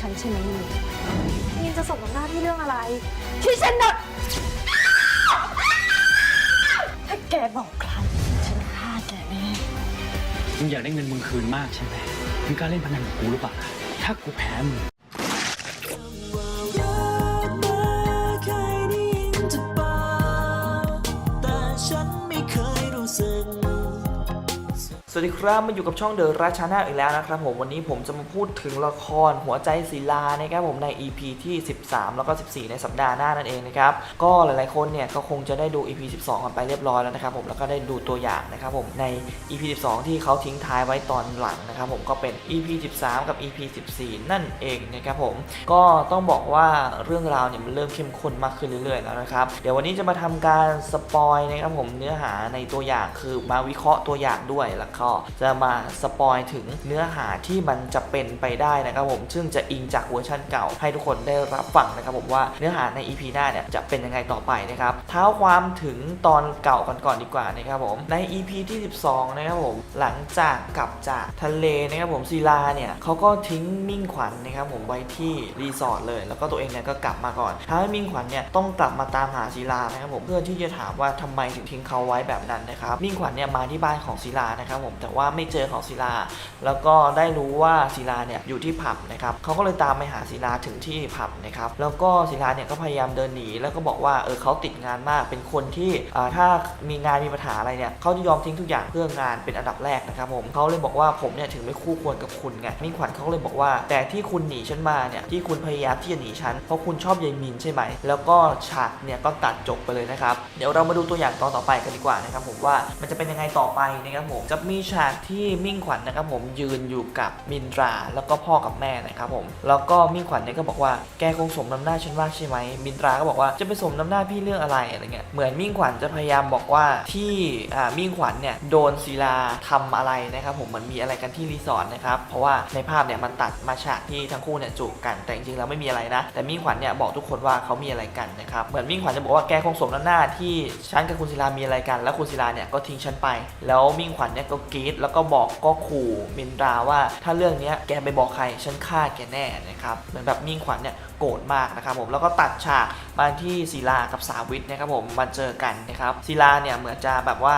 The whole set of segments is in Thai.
ฉันใช่ไหมมินมินจะสมกับหน้าที่เรื่องอะไร ที่ฉันแบบถ้าแกบอกใครฉันฆ่าแกแน่มึงอยากได้เงินมึงคืนมากใช่ไหมมึงกล้าเล่นพนันกับกูหรือเปล่า ถ้ากูแพ้มึง สวัสดีครับมาอยู่กับช่องเดอะราชาแนลอีกแล้วนะครับผมวันนี้ผมจะมาพูดถึงละครหัวใจศิลานะครับผมใน EP ที่ 13 แล้วก็ 14 ในสัปดาห์หน้านั่นเองนะครับก็หลายๆคนเนี่ยก็คงจะได้ดู EP 12กันไปเรียบร้อยแล้วนะครับผมแล้วก็ได้ดูตัวอย่างนะครับผมใน EP 12 ที่เขาทิ้งท้ายไว้ตอนหลังนะครับผมก็เป็น EP 13 กับ EP 14 นั่นเองนะครับผมก็ต้องบอกว่าเรื่องราวเนี่ยมันเริ่มเข้มข้นมากขึ้นเรื่อยๆแล้วนะครับเดี๋ยววันนี้จะมาทำการสปอยนะครับผมเนื้อหาในตัวอย่างคือมาวิเคราะห์ตัวอย่างด้วยแล้วก็จะมาสปอยถึงเนื้อหาที่มันจะเป็นไปได้นะครับผม ซึ่งจะอิงจากเวอร์ชันเก่าให้ทุกคนได้รับฟังนะครับผมว่าเนื้อหาใน EP หน้าเนี่ยจะเป็นยังไงต่อไปนะครับเท้าความถึงตอนเก่ากันก่อนดีกว่านะครับผมใน EP ที่ 12 นะครับผมหลังจากกลับจากทะเลนะครับผมศิลาเนี่ยเขาก็ทิ้งมิ่งขวัญนะครับผมไว้ที่รีสอร์ทเลย แล้วก็ตัวเองเนี่ยก็กลับมาก่อนทำให้มิ่งขวัญเนี่ยต้องกลับมาตามหาศิลานะครับผมเพื่อที่จะถามว่าทำไมถึงทิ้งเขาไว้แบบนั้นนะครับมิ่งขวัญเนี่ยมาที่บ้านของศิลานะครับผมแต่ว่าไม่เจอของศิลา แล้วก็ได้รู้ว่าศิลาเนี่ยอยู่ที่ผับนะครับเขาก็เลยตามไปหาศิลาถึงที่ผับนะครับแล้วก็ศิลาเนี่ยก็พยายามเดินหนีแล้วก็บอกว่าเออเขาติดงานมากเป็นคนที่ถ้ามีงานมีปัญหาอะไรเนี่ยเขาจะยอมทิ้งทุกอย่างเพื่องานเป็นอันดับแรกนะครับผมเขาเลยบอกว่าผมเนี่ยถึงไม่คู่ควรกับคุณไงมิ่งขวัญเขาเลยบอกว่า แต่ที่คุณหนีฉันมาเนี่ยที่คุณพยายามที่จะหนีฉันเพราะคุณชอบยายมินใช่ไหม แล้วก็ฉากเนี่ยก็ตัดจบไปเลยนะครับ เดี๋ยวเรามาดูตัวอย่างตอนต่อไปกันดีกว่านะครับผมว่ามันจะเป็นยังไงต่อไปนะครับผมจะมีฉากที่มิ่งขวัญนะครับผมยืนอยู่กับมินตราแล้วก็พ่อกับแม่นะครับผมแล้วก็มิ่งขวัญเนี่ยก็บอกว่าแกคงสมน้ำหน้าฉันมากใช่ไหมมินตราก็บอกว่าจะไปสมน้ำหน้าพี่เรื่องอะไรอะไรเงี้ยเหมือนมิ่งขวัญจะพยายามบอกว่าที่อ่ามิ่งขวัญเนี่ยโดนศิลาทำอะไรนะครับผมมันมีอะไรกันที่รีสอร์ทนะครับเพราะว่าในภาพเนี่ยมันตัดมาฉากที่ทั้งคู่เนี่ยจูบกันแต่จริงๆแล้วไม่มีอะไรนะ แต่มิ่งขวัญเนี่ยบอกทุกคนว่าเขามีอะไรกันนะครับเหมือนมิ่งขวัญจะบอกว่าแกคงสมน้ำหน้าที่ฉันกับคุณศิลามีอะไรกัน แล้วคุณศิลาเนี่ยก็ทิ้งฉันไป แล้วมิ่งขวัญเนี่ยก็กรีดแล้วก็บอกก็ขู่มินดราว่าถ้าเรื่องนี้แกไปบอกใครฉันฆ่าแกแน่นะครับเหมือนแบบมิ่งขวัญเนี่ย โกรธมากนะครับผมแล้วก็ตัดฉากมาที่ศิลากับสาวิทนะครับผมมาเจอกันนะครับศิลาเนี่ยเหมือนจะแบบว่า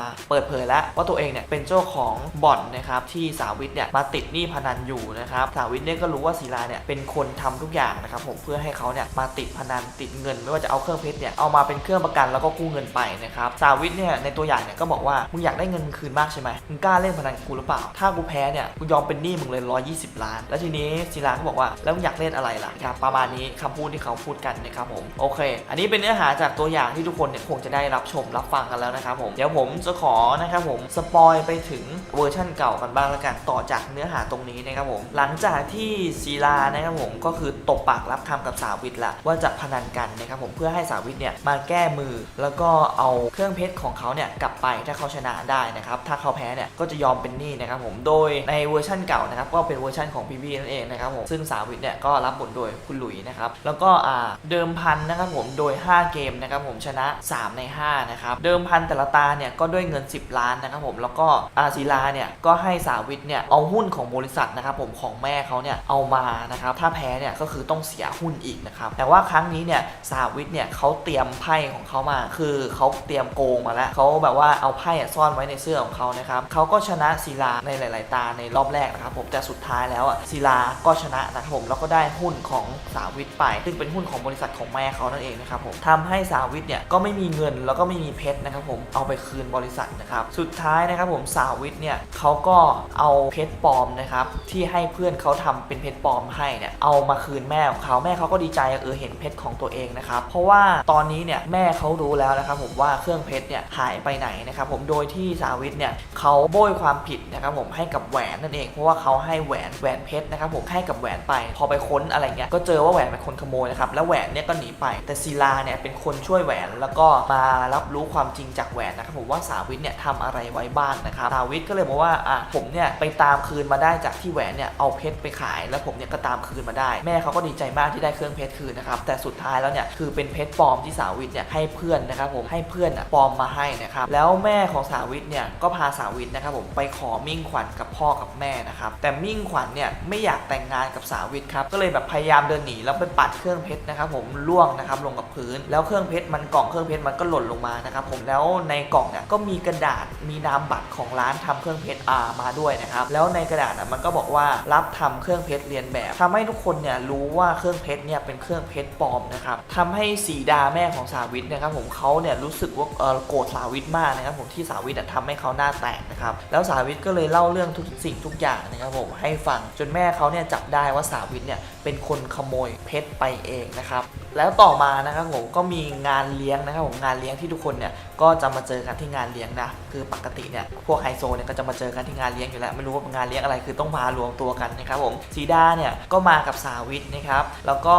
าเปิดเผยแล้วว่าตัวเองเนี่ยเป็นเจ้าของบ่อนนะครับที่สาวิทเนี่ยมาติดหนี้พนันอยู่นะครับสาวิทเนี่ยก็รู้ว่าศิลาเนี่ยเป็นคนทำทุกอย่างนะครับผมเพื่อให้เขาเนี่ยมาติดพนันติดเงิน ไม่ว่าจะเอาเครื่องเพชรเนี่ยเอามาเป็นเครื่องประกันแล้วก็กู้เงินไปนะครับสาวิทเนี่ยในตัวอย่างเนี่ยก็บอกว่ามึงอยากได้เงินคืนมากใช่ไหมมึงกล้าเล่นพนันกูหรือเปล่า ถ้ากูแพ้เนี่ยกูยอมเป็นหนี้มึงเลย120 ล้าน แล้วทีนี้ศิลาก็บอกว่าแล้วมึงอยากเล่นอะไรล่ะครับประมาณนี้คำพูดที่เขาพูดกันนะครับผมโอเค อันนี้เป็นเนื้อหาจากตัวอย่างที่ทุกคนเนี่ยคงจะได้รับชมรับฟังกันแล้วนะครับผมเดี๋ยวผมจะขอนะครับผมสปอยไปถึงเวอร์ชั่นเก่ากันบ้างแล้วกันต่อจากเนื้อหาตรงนี้นะครับผมหลังจากที่ศิลานะครับผมก็คือตบปากรับคำกับสาวิทละว่าจะพนันกันนะครับผมเพื่อให้สาวิทเนี่ยมาแก้มือแล้วก็เอาเครื่องเพชรของเขาเนี่ยกลับไปถ้าเขาชนะได้นะครับถ้าเขาแพ้เนี่ยก็จะยอมเป็นหนี้นะครับผมโดยในเวอร์ชั่นเก่านะครับก็เป็นเวอร์ชั่นของพีบีนั่นเองนะครับผมซึ่งสาวิทเนี่ยก็รับบทโดยคุณหลุยนะครับ แล้วก็อ่าเดิมพันนะครับผมโดย 5 เกมนะครับผมชนะ 3 ใน 5 นะครับ เดิมพันแต่ละตาเนี่ยก็ด้วยเงิน 10 ล้านนะครับผมแล้วก็อาศิลาเนี่ยก็ให้สาวิทเนี่ยเอาหุ้นของบริษัทนะครับผมของแม่เขาเนี่ยเอามานะครับถ้าแพ้เนี่ยก็คือต้องเสียหุ้นอีกนะครับแต่ว่าครั้งนี้เนี่ยสาวิทเนี่ยเขาเตรียมไพ่ของเขามา คือเขาเตรียมโกงมาแล้วเขาแบบว่าเอาไพ่ซ่อนไว้ในเสื้อของเขานะครับเขาก็ชนะศิลาในหลาย ๆ ตาในรอบแรกนะครับผมแต่สุดท้ายแล้วอะศิลาก็ชนะนะครับผมแล้วก็ได้หุ้นของสาวิทไป ซึ่งเป็นหุ้นของบริษัทของแม่เขานั่นเองนะครับผมทำให้สาวิทเนี่ยก็ไม่มีเงินแล้วก็ไม่มีเพชรนะครับผมเอาไปคืนบริษัทนะครับสุดท้ายนะครับผมสาวิทเนี่ยเขาก็เอาเพชรปลอมนะครับที่ให้เพื่อนเขาทำเป็นเพชรปลอมให้เนี่ยเอามาคืนแม่ของเขาแม่เขาก็ดีใจเออเห็นเพชรของตัวเองนะครับเพราะว่าตอนนี้เนี่ยแม่เขารู้แล้วนะครับผมว่าเครื่องเพชรเนี่ยหายไปไหนนะครับผมโดยที่สาวิทเนี่ยเขาโบยความผิดนะครับผมให้กับแหวนนั่นเองเพราะว่าเขาให้แหวนแหวนเพชรนะครับผมให้กับแหวนไป พอไปค้นอะไรเงี้ยก็เจอว่าแหวนเป็นคนขโมยนะครับแล้วแหวนเนี่ยก็หนีไป แต่ศิลาเนี่ยเป็นคนช่วยแหวนแล้วก็มารับรู้ความจริงจากแหวนนะครับผมว่าสาวิทเนี่ยทำอะไรไว้บ้างนะครับสาวิทก็เลยบอกว่าอะผมเนี่ยไปตามคืนมาได้จากที่แหวนเนี่ยเอาเพชรไปขาย แล้วผมเนี่ยก็ตามคืนมาได้ แม่เขาก็ดีใจมากที่ได้เครื่องเพชรคืนนะครับแต่สุดท้ายแล้วเนี่ยคือเป็นเพชรปลอมที่สาวิทเนี่ยให้เพื่อนนะครับผมให้เพื่อนอะปลอมมาให้นะครับแล้วแม่ของสาวิทเนี่ยก็พาสาวิตนะครับผมไปขอมิ่งขวัญกับพ่อกับแม่นะครับแต่มิ่งขวัญเนี่ยไม่อยากแต่งงานกับสาวิตครับก็เลยแบบพยายามเดินหนีแล้วไปปัดเครื่องเพชรนะครับผมล่วงนะครับลงกับพื้น แล้วเครื่องเพชรมันกล่องเครื่องเพชรมันก็หล่นลงมานะครับผมแล้วในกล่องเนี่ยก็มีกระดาษมีนามบัตรของร้านทำเครื่องเพชรอามาด้วยนะครับแล้วในกระดาษอะมันก็บอกว่ารับทำเครื่องเพชรเรียนแบบทำให้ทุกคนเนี่ยรู้ว่าเครื่องเพชรเนี่ยเป็นเครื่องเพชรปลอมนะครับทำให้สีดาแม่ของสาวิตนะครับผมเขาเนี่ยรู้สึกว่าเออโกรธสาวิตมากนะครับผมที่สาวิตอะทำให้เขาหน้าแตกนะครับแล้วสาวิตก็เลยเล่าเรื่องทุกสิ่งทุกอย่างนะครับผมให้ฟังจนแม่เขาเนี่ยจับได้ว่าสาวิตเนี่ย เป็นคนขโมยเพชรไปเองนะครับ แล้วต่อมานะครับผมก็มีงานเลี้ยงนะครับผมงานเลี้ยงที่ทุกคนเนี่ยก็จะมาเจอกันที่งานเลี้ยงนะคือปกติเนี่ยพวกไฮโซเนี่ยก็จะมาเจอกันที่งานเลี้ยงอยู่แล้วไม่รู้ว่าเป็นงานเลี้ยงอะไรคือต้องมารวมตัวกันนะครับผมสีดาเนี่ยก็มากับสาวิตนะครับแล้วก็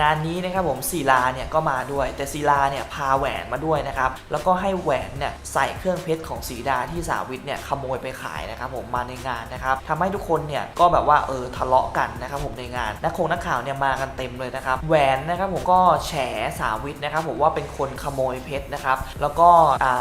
งานนี้นะครับผมศิลาเนี่ยก็มาด้วย แต่ศิลาเนี่ยพาแหวนมาด้วยนะครับแล้วก็ให้แหวนเนี่ยใส่เครื่องเพชรของสีดาที่สาวิตเนี่ยขโมยไปขายนะครับผมมาในงานนะครับทำให้ทุกคนเนี่ยก็แบบว่าเออทะเลาะกันนะครับผมในงานนักคงนักข่าวเนี่ยมากันเต็มเลยนะครับแหวนนะครับผมก็แฉสาวิตนะครับผมว่าเป็นคนขโมยเพชรนะครับ แล้วก็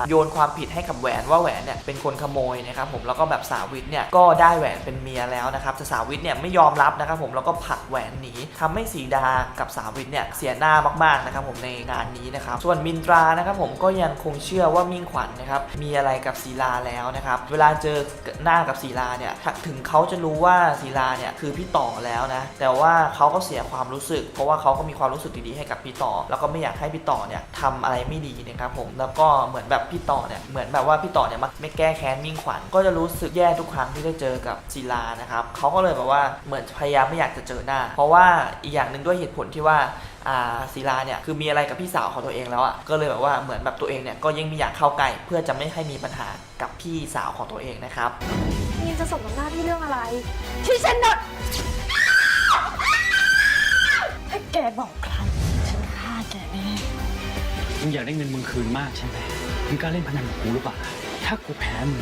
โยนความผิดให้กับแหวนว่าแหวนเนี่ยเป็นคนขโมยนะครับผมแล้วก็แบบสาวิตเนี่ยก็ได้แหวนเป็นเมียแล้วนะครับแต่สาวิตเนี่ยไม่ยอมรับนะครับผมแล้วก็ผลักแหวนหนีทำให้สีดากับสาวิตเนี่ยเสียหน้ามากๆนะครับผมในงานนี้นะครับส่วนมินตรานะครับผมก็ยังคงเชื่อว่ามิ่งขวัญนะครับมีอะไรกับศิลาแล้วนะครับเวลาเจอหน้ากับศิลาเนี่ยถึงเขาจะรู้ว่าศิลาเนี่ยคือพี่ต่อแล้วนะแต่ว่าเขาก็เสียความรู้สึก เพราะว่าเขาก็มีความรู้สึกดีๆให้กับพี่ต่อ แล้วก็ไม่อยากให้พี่ต่อเนี่ยทำอะไรไม่ดีนะครับผมแล้วก็เหมือนแบบพี่ต่อเนี่ยเหมือนแบบว่าพี่ต่อเนี่ยมักไม่แก้แค้นมิ่งขวัญก็จะรู้สึกแย่ทุกครั้งที่ได้เจอกับศิลานะครับเขาก็เลยแบบว่าเหมือนพยายามไม่อยากจะเจอหน้า เพราะว่าอีกอย่างหนึ่งด้วยเหตุผลที่ว่าศิลาเนี่ยคือมีอะไรกับพี่สาวของตัวเองแล้วอะ่ะก็เลยแบบว่าเหมือนแบบตัวเองเนี่ยก็ยังไม่อยากเข้าใกล้เพื่อจะไม่ให้มีปัญหากับพี่สาวของตัวเองนะครับยินจะสมน้ำหน้าที่เรื่องอะไรที่ฉันโดนถ้แกบอกใคร มึงอยากได้เงินมึงคืนมากใช่ไหมมึงกล้าเล่นพนันกับกูหรือเปล่า ถ้ากูแพ้มึง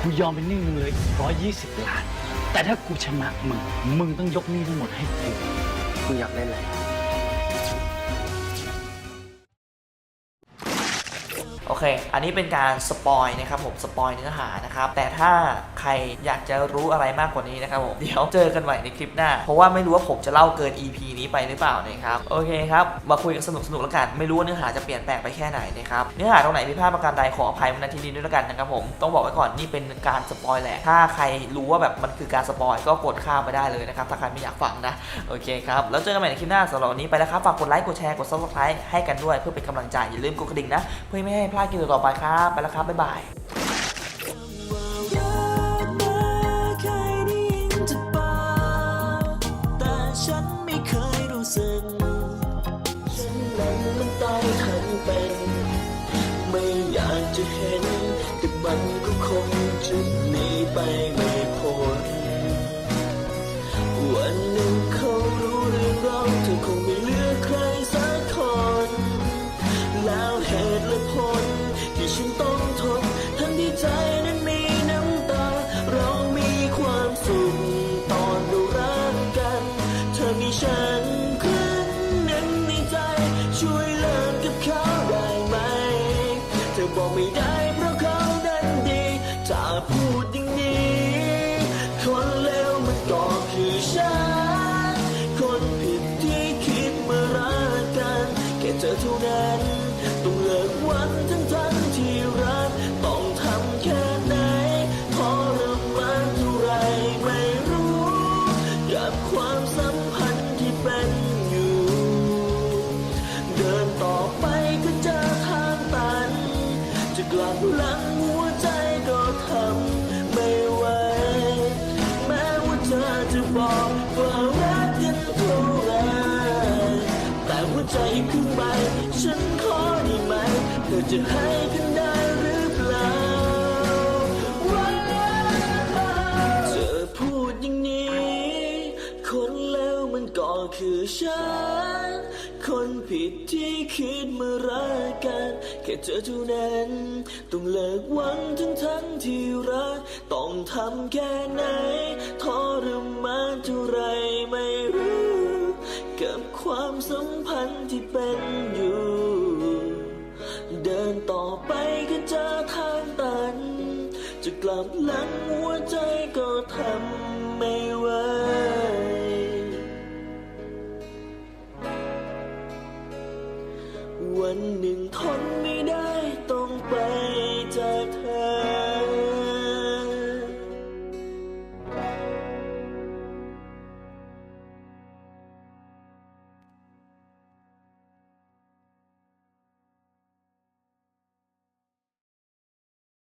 กูยอมเป็นหนี้มึงเลยร้อยยี่สิบล้าน แต่ถ้ากูชนะมึง มึงต้องยกหนี้ทั้งหมดให้กู กูอยากเล่นอะไร โอเค อันนี้เป็นการสปอยนะครับผม สปอยเนื้อหานะครับ แต่ถ้าใครอยากจะรู้อะไรมากกว่านี้นะครับผม เดี๋ยวเจอกันใหม่ในคลิปหน้า เพราะว่าไม่รู้ว่าผมจะเล่าเกิน EP นี้ไปหรือเปล่านะครับ โอเคครับ มาคุยกันสนุกสนุกแล้วกัน ไม่รู้ว่าเนื้อหาจะเปลี่ยนแปลงไปแค่ไหนนะครับ เนื้อหาตรงไหนผิพาดประการใดขออภัยมาณที่นี้ด้วยแล้วกันนะครับผม ต้องบอกไว้ก่อนนี่เป็นการสปอยแหละ ถ้าใครรู้ว่าแบบมันคือการสปอยก็กดข้ามไปได้เลยนะครับ ถ้าใครไม่อยากฟังนะ โอเคครับ แล้วเจอกันใหม่ในคลิปหน้าสำหรับวันนี้ไปแล้วครับ ฝากกดไลค์ กดแชร์ กด subscribe ให้กันด้วยเพื่อเป็นกำลังใจ อย่าลืมกดกระดิ่งนะ เพื่อไม่ให้พลาดคลิปต่อๆไปครับ ไปแล้วครับ บ๊ายบายไม่อยากจะเห็น แต่มันก็คงจะหนีไป ตุและผลที่ฉันต้องทนทั้งที่ใจนั้นมีน้ำตา เรามีความสุขตอนเรารักกัน เธอมีฉันครึ่งหนึ่งในใจช่วยเลิกกับเขาได้ไหม เธอบอกไม่ได้เพราะเขานั้นดีจะพูดอย่างนี้คนเลวมันก็คือฉันคนผิดที่คิดมารักกันแค่เธอเท่านั้น ต้องเลิกหวันทั้งทั้งที่รัก ต้องทำแค่ไหนทรมานเท่าไรไม่รู้ กับความสัมพันธ์ที่เป็นอยู่ เดินต่อไปก็เจอทางตัน จะกลับหลัง จะให้กันได้หรือเปล่าว้าเธอพูดอย่างนี้ คนแล้วมันก็คือฉัน คนผิดที่คิดมารักกัน แค่เธอเท่านั้น ต้องเลิกหวังทั้งทั้งที่รัก ต้องทำแค่ไหนทรมานเท่าไรไม่รู้ กับความสัมพันธ์ที่เป็น อหลังหัวใจก็ทำไม่ไหววันหนึ่งทนไม่ได้ต้องไปจากเธอ